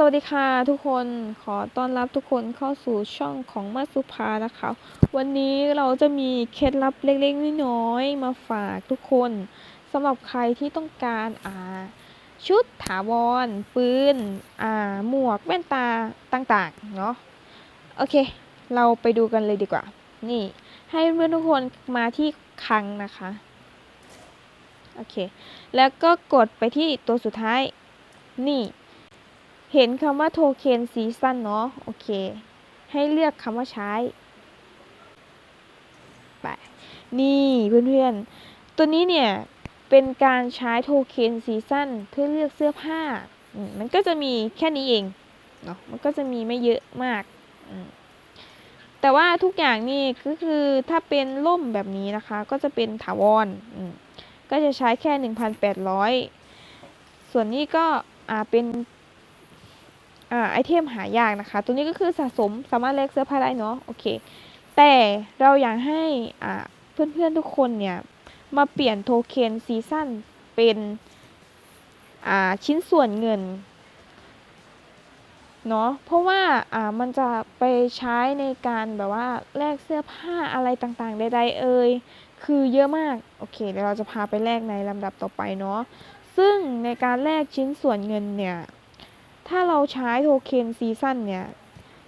สวัสดีค่ะทุกคนขอต้อนรับทุกคนเข้าสู่ช่องของมาสุภานะคะ วันนี้เราจะมีเคล็ดลับเล็กๆน้อยๆมาฝากทุกคนสำหรับใครที่ต้องการอ่าชุดถาวรปืนอ่าหมวกแว่นตาต่างๆเนาะโอเค เราไปดูกันเลยดีกว่า นี่ ให้เพื่อนทุกคนมาที่คลังนะคะโอเค แล้วก็กดไปที่ตัวสุดท้ายนี่ เห็นคำว่าโทเค็นซีซันเนาะโอเค ให้เลือกคำว่าใช้ไปนี่เพื่อนๆ ตัวนี้เนี่ย เป็นการใช้โทเค็นซีซันเพื่อเลือกเสื้อผ้า มันก็จะมีแค่นี้เองเนาะมันก็จะมีไม่เยอะมากแต่ว่าทุกอย่างนี่ก็คือถ้าเป็นร่มแบบนี้นะคะ ก็จะเป็นถาวรก็จะใช้แค่ 1,800 ส่วนนี้ก็อ่าเป็น อ่าไอเทมหายากนะคะ ตัวนี้ก็คือสะสมสามารถแลกเสื้อผ้าได้เนาะโอเค แต่เราอยากให้อ่าเพื่อนๆทุกคนเนี่ย มาเปลี่ยนโทเค็นซีซั่นเป็นอ่าชิ้นส่วนเงินเนาะเพราะว่าอ่ามันจะไปใช้ในการแบบว่าแลกเสื้อผ้าอะไรต่างๆใดๆเอ่ยคือเยอะมาก โอเคเดี๋ยวเราจะพาไปแลกในลำดับต่อไปเนาะซึ่งในการแลกชิ้นส่วนเงินเนี่ย ถ้าเราใช้โทเค็นซีซั่นเนี่ย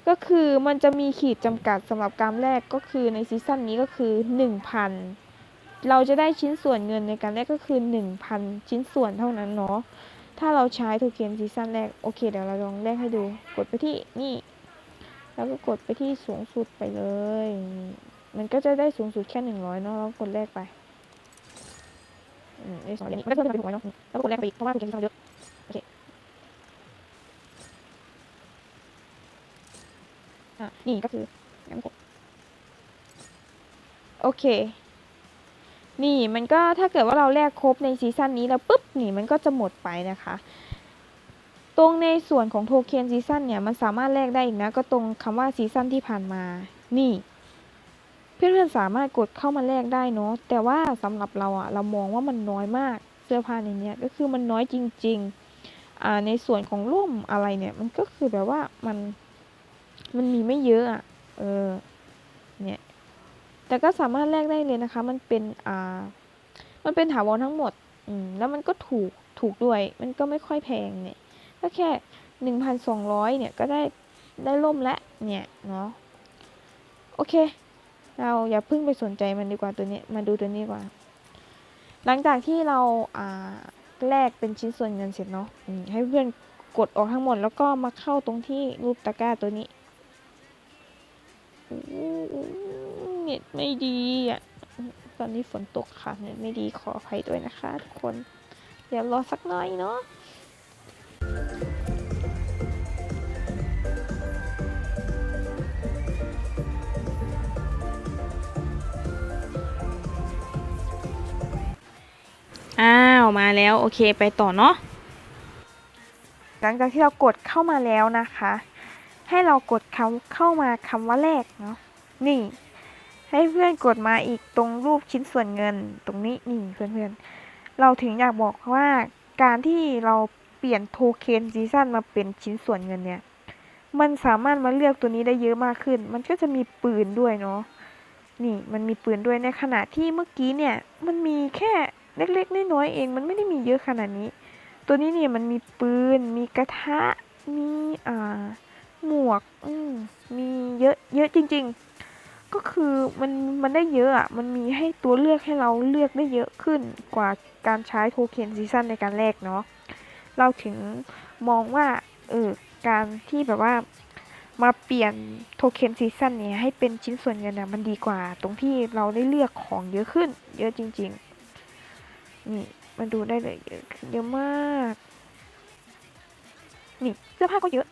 ก็คือมันจะมีขีดจำกัดสำหรับการแรกก็คือในซีซั่นนี้ก็คือ 1,000 เราจะได้ชิ้นส่วนเงินในการแรกก็คือ 1,000 ชิ้นส่วนเท่านั้นเนาะ ถ้าเราใช้โทเค็นซีซั่นแรก โอเค เดี๋ยวเราลองแรกให้ดู กดไปที่นี่ แล้วก็กดไปที่สูงสุดไปเลย มันก็จะได้สูงสุดแค่ 100เนาะแล้วกดแรกไปอืมได้สองอย่างนี้มันก็เพิ่มเป็นหนึ่งร้อยเนาะแล้วก็กดแรกไปอีกเพราะว่าโทเค็นซีซั่นเยอะ อะนี่ก็คืองั้นกดโอเค นี่มันก็ถ้าเกิดว่าเราแลกครบในซีซั่นนี้แล้วปุ๊บนี่มันก็จะหมดไปนะคะ ตรงในส่วนของโทเค็นซีซั่นเนี่ยมันสามารถแลกได้อีกนะ ก็ตรงคำว่าซีซั่นที่ผ่านมา นี่เพื่อนๆสามารถกดเข้ามาแลกได้เนาะแต่ว่าสำหรับเราอะเรามองว่ามันน้อยมากเสื้อผ้าในนี้ก็คือมันน้อยจริงๆอ่าในส่วนของร่มอะไรเนี่ยมันก็คือแบบว่ามัน มันมีไม่เยอะอะ เออ เนี่ย แต่ก็สามารถแลกได้เลยนะคะ มันเป็นอ่า มันเป็นถาวรทั้งหมด อืม แล้วมันก็ถูก ถูกด้วย มันก็ไม่ค่อยแพงเนี่ย ก็แค่หนึ่งพันสองร้อยเนี่ย ก็ได้ ได้ล่มและ เนี่ย เนาะ โอเค เราอย่าเพิ่งไปสนใจมันดีกว่าตัวนี้ มาดูตัวนี้กว่า หลังจากที่เรา อ่า แลกเป็นชิ้นส่วนเงินเสร็จเนาะอืมให้เพื่อนกดออกทั้งหมด แล้วก็มาเข้าตรงที่รูปตะกร้าตัวนี้ เน็ตไม่ดีอะ ตอนนี้ฝนตกค่ะเน็ตไม่ดีขออภัยด้วยนะคะทุกคน เดี๋ยวรอสักหน่อยเนาะอ้าวมาแล้ว โอเคไปต่อเนาะหลังจากที่เรากดเข้ามาแล้วนะคะ ให้เรากดคำเข้ามาคำว่าแรกเนาะนี่ ให้เพื่อนกดมาอีกตรงรูปชิ้นส่วนเงินตรงนี้นี่เพื่อนๆ เราถึงอยากบอกว่าการที่เราเปลี่ยนโทเค็นซีซั่นมาเป็นชิ้นส่วนเงินเนี่ย มันสามารถมาเลือกตัวนี้ได้เยอะมากขึ้น มันก็จะมีปืนด้วยเนาะนี่มันมีปืนด้วยในขณะที่เมื่อกี้เนี่ย มันมีแค่เล็กๆน้อยๆเอง มันไม่ได้มีเยอะขนาดนี้ ตัวนี้เนี่ยมันมีปืน มีกระทะ มีอ่า หมวกอืมมีเยอะ เยอะจริง ๆ ก็คือมันมันได้เยอะอะ มันมีให้ตัวเลือกให้เราเลือกได้เยอะขึ้นกว่าการใช้โทเค็นซีซั่นในการแลกเนาะเราถึงมองว่าเออการที่แบบว่ามาเปลี่ยนโทเค็นซีซั่นเนี่ยให้เป็นชิ้นส่วนเงินนะมันดีกว่า ตรงที่เราได้เลือกของเยอะขึ้น เยอะจริง ๆ นี่มาดูได้เลยเยอะเยอะมาก นี่เสื้อผ้าก็เยอะ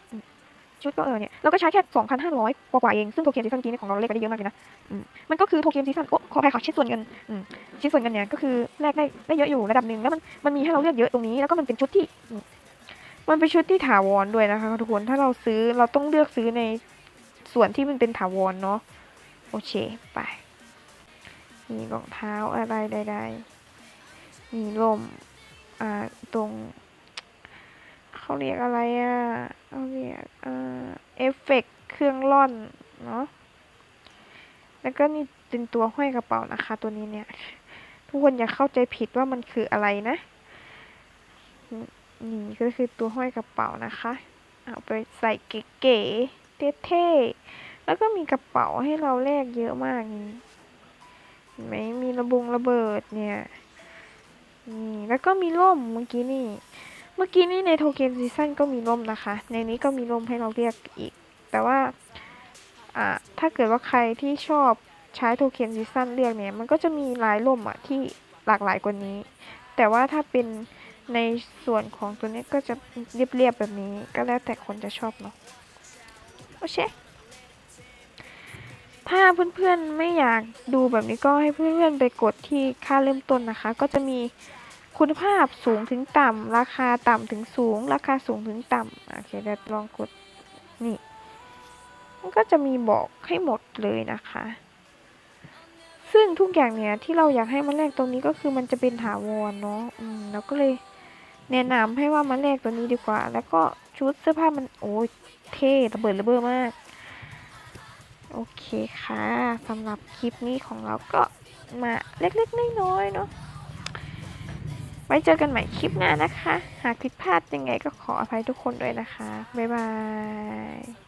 ชุดก็เออเนี่ยเราก็ใช้แค่2,500กว่าๆเอง ซึ่งโทเค็นซีซั่นกี้นี่ของเราแลกไปได้เยอะมากเลยนะมันก็คือโทเค็นซีซั่นโอ้ขออภัยค่ะชิ้นส่วนเงินชิ้นส่วนเงินเนี่ยก็คือแลกได้ได้เยอะอยู่ระดับหนึ่งแล้วมันมันมีให้เราเลือกเยอะตรงนี้แล้วก็มันเป็นชุดที่ มันเป็นชุดที่ถาวรด้วยนะคะทุกคนถ้าเราซื้อเราต้องเลือกซื้อในส่วนที่มันเป็นถาวรเนาะโอเคไปมีรองเท้าอะไรใดๆมีร่มอ่าตรง เขาเรียกอะไรอะเขาเรียกเอ่อเอฟเฟกต์เครื่องร่อนเนาะแล้วก็นี่เป็นตัวห้อยกระเป๋านะคะ ตัวนี้เนี่ย ทุกคนอย่าเข้าใจผิดว่ามันคืออะไรนะนี่ก็คือตัวห้อยกระเป๋านะคะ เอาไปใส่เก๋ๆเท่ๆแล้วก็มีกระเป๋าให้เราแลกเยอะมากนี่ไหมมีระบงระเบิดเนี่ยนี่แล้วก็มีร่มเมื่อกี้นี่ เมื่อกี้นี่ในโทเค็นซีซั่นก็มีร่มนะคะ ในนี้ก็มีร่มให้เราเรียกอีก แต่ว่าอ่าถ้าเกิดว่าใครที่ชอบใช้โทเค็นซีซั่นเรียกเนี่ย มันก็จะมีลายร่มอะที่หลากหลายกว่านี้ แต่ว่าถ้าเป็นในส่วนของตัวนี้ก็จะเรียบๆแบบนี้ ก็แล้วแต่คนจะชอบเนาะโอเค ถ้าเพื่อนๆไม่อยากดูแบบนี้ก็ให้เพื่อนๆไปกดที่ค่าเริ่มต้นนะคะ ก็จะมี คุณภาพสูงถึงต่ำ ราคาต่ำถึงสูง ราคาสูงถึงต่ำ โอเคเดี๋ยวลองกดนี่ มันก็จะมีบอกให้หมดเลยนะคะ ซึ่งทุกอย่างเนี่ยที่เราอยากให้มันแลกตรงนี้ก็คือมันจะเป็นถาวรเนาะอืมเราก็เลยแนะนำให้ว่ามาแลกตัวนี้ดีกว่า แล้วก็ชุดเสื้อผ้ามันโอ้ยเท่ระเบิดระเบ้อมาก โอเคค่ะสำหรับคลิปนี้ของเราก็มาเล็กๆน้อยๆเนาะ ไว้เจอกันใหม่คลิปหน้านะคะ หากผิดพลาดยังไงก็ขออภัยทุกคนด้วยนะคะ บ๊ายบาย